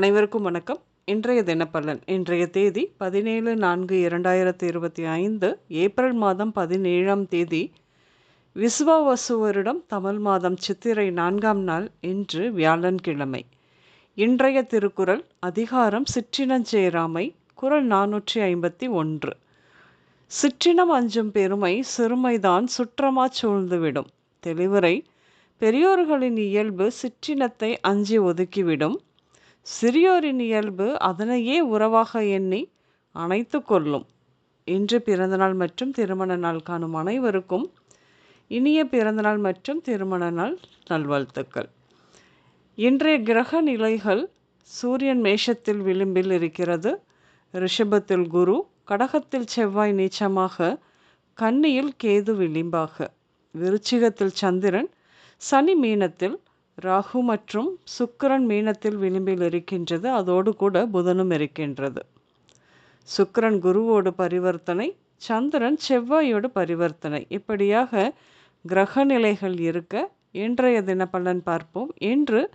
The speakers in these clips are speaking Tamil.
அனைவருக்கும் வணக்கம். இன்றைய தினப்பலன் இன்றைய தேதி பதினேழு நான்கு இரண்டாயிரத்தி இருபத்தி ஐந்து ஏப்ரல் மாதம் பதினேழாம் தேதி விஸ்வாவசு வருடம் தமிழ் மாதம் சித்திரை நான்காம் நாள் இன்று வியாழன்கிழமை. இன்றைய திருக்குறள் அதிகாரம் சிற்றினஞ்சேராமை குரல் நானூற்றி ஐம்பத்தி ஒன்று. சிற்றினம் அஞ்சும் பெருமை சிறுமைதான் சுற்றமா சூழ்ந்துவிடும். தெளிவுரை பெரியோர்களின் இயல்பு சிற்றினத்தை அஞ்சி ஒதுக்கிவிடும். சிறியோரின் இயல்பு அதனையே உறவாக எண்ணி அணைத்து கொள்ளும். இன்று பிறந்தநாள் மற்றும் திருமண நாள் காணும் அனைவருக்கும் இனிய பிறந்தநாள் மற்றும் திருமண நாள் நல்வாழ்த்துக்கள். இன்றைய கிரக நிலைகள் சூரியன் மேஷத்தில் விளிம்பில் இருக்கிறது. ரிஷபத்தில் குரு கடகத்தில் செவ்வாய் நீச்சமாக கன்னியில் கேது விளிம்பாக. விருச்சிகத்தில் சந்திரன் சனி மீனத்தில் ராகு மற்றும் சுக்கரன் மீனத்தில் விளிம்பில் இருக்கின்றது. அதோடு கூட புதனும் இருக்கின்றது. சுக்கரன் குருவோடு பரிவர்த்தனை சந்திரன் செவ்வாயோடு பரிவர்த்தனை. இப்படியாக கிரக நிலைகள் இருக்க இன்றைய தினப்பலன் பார்ப்போம். இன்று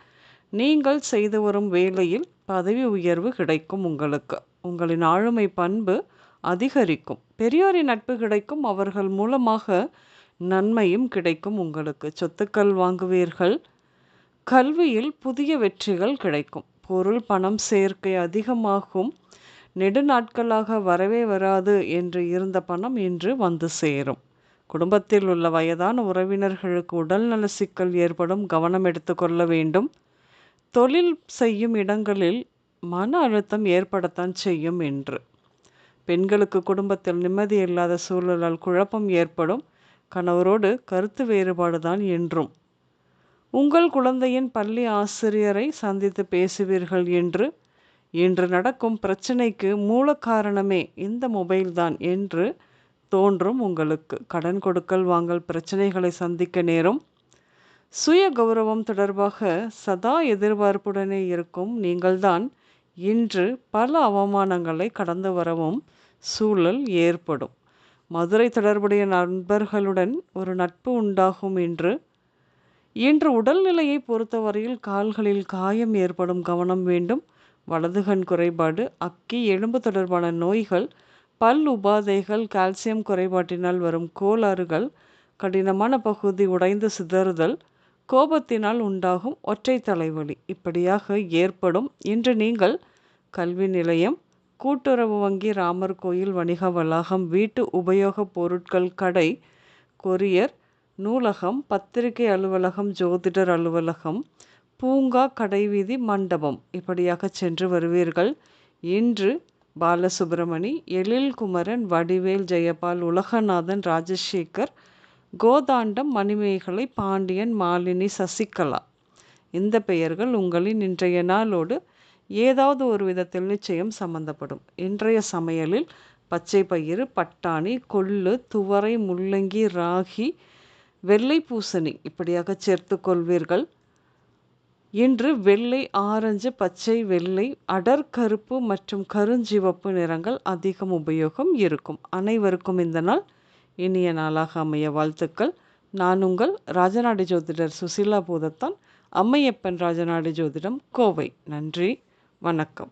நீங்கள் செய்து வரும் வேலையில் பதவி உயர்வு கிடைக்கும் உங்களுக்கு. உங்களின் ஆளுமை பண்பு அதிகரிக்கும். பெரியோரின் நட்பு கிடைக்கும். அவர்கள் மூலமாக நன்மையும் கிடைக்கும் உங்களுக்கு. சொத்துக்கள் வாங்குவீர்கள். கல்வியில் புதிய வெற்றிகள் கிடைக்கும். பொருள் பணம் சேர்க்கை அதிகமாகும். நெடுநாட்களாக வரவே வராது என்று இருந்த பணம் இன்று வந்து சேரும். குடும்பத்தில் உள்ள வயதான உறவினர்களுக்கு உடல்நல சிக்கல் ஏற்படும் கவனம் எடுத்துக்கொள்ள வேண்டும். தொழில் செய்யும் இடங்களில் மன அழுத்தம் ஏற்படத்தான் செய்யும் என்று. பெண்களுக்கு குடும்பத்தில் நிம்மதி இல்லாத சூழலால் குழப்பம் ஏற்படும். கணவரோடு கருத்து வேறுபாடுதான் என்றும் உங்கள் குழந்தையின் பள்ளி ஆசிரியரை சந்தித்து பேசுவீர்கள் என்று. இன்று நடக்கும் பிரச்சனைக்கு மூல காரணமே இந்த மொபைல் தான் என்று தோன்றும் உங்களுக்கு. கடன் கொடுக்கல் வாங்கல் பிரச்சனைகளை சந்திக்க நேரும். சுய கௌரவம் தொடர்பாக சதா எதிர்பார்ப்புடனே இருக்கும் நீங்கள்தான் இன்று பல அவமானங்களை கடந்து வரவும் சூழல் ஏற்படும். மதுரை தொடர்புடைய நண்பர்களுடன் ஒரு நட்பு உண்டாகும் என்று இன்று உடல்நிலையை பொறுத்தவரையில் கால்களில் காயம் ஏற்படும் கவனம் வேண்டும். வலதுகண் குறைபாடு அக்கி எலும்பு தொடர்பான நோய்கள் பல் உபாதைகள் கால்சியம் குறைபாட்டினால் வரும் கோளாறுகள் கடினமான பகுதி உடைந்து சிதறுதல் கோபத்தினால் உண்டாகும் ஒற்றை தலைவலி. இப்படியாக ஏற்படும். இன்று நீங்கள் கல்வி நிலையம் கூட்டுறவு வங்கி ராமர் கோயில் வணிக வளாகம் வீட்டு உபயோகப் பொருட்கள் கடை கொரியர் நூலகம் பத்திரிகை அலுவலகம் ஜோதிடர் அலுவலகம் பூங்கா கடைவீதி மண்டபம். இப்படியாக சென்று வருவீர்கள். இன்று பாலசுப்ரமணி எழில்குமரன் வடிவேல் ஜெயபால் உலகநாதன் ராஜசேகர் கோதாண்டம் மணிமேகலை பாண்டியன் மாலினி சசிகலா. இந்த பெயர்கள் உங்களின் இன்றைய நாளோடு ஏதாவது ஒரு விதத்தில் நிச்சயம் சம்பந்தப்படும். இன்றைய சமையலில் பச்சை பயிறு பட்டாணி கொள்ளு துவரை முள்ளங்கி ராகி வெள்ளை பூசணி இப்படியாக சேர்த்து கொள்வீர்கள். இன்று வெள்ளை ஆரஞ்சு பச்சை வெள்ளை அடர் கருப்பு மற்றும் கருஞ்சிவப்பு நிறங்கள் அதிகம் உபயோகம் இருக்கும். அனைவருக்கும் இந்த நாள் இனிய நாளாக அமைய வாழ்த்துக்கள். நான் உங்கள் ராஜநாடி ஜோதிடர் சுசிலா பூதத்தான். அம்மையப்பன் ராஜநாடி ஜோதிடம் கோவை. நன்றி. வணக்கம்.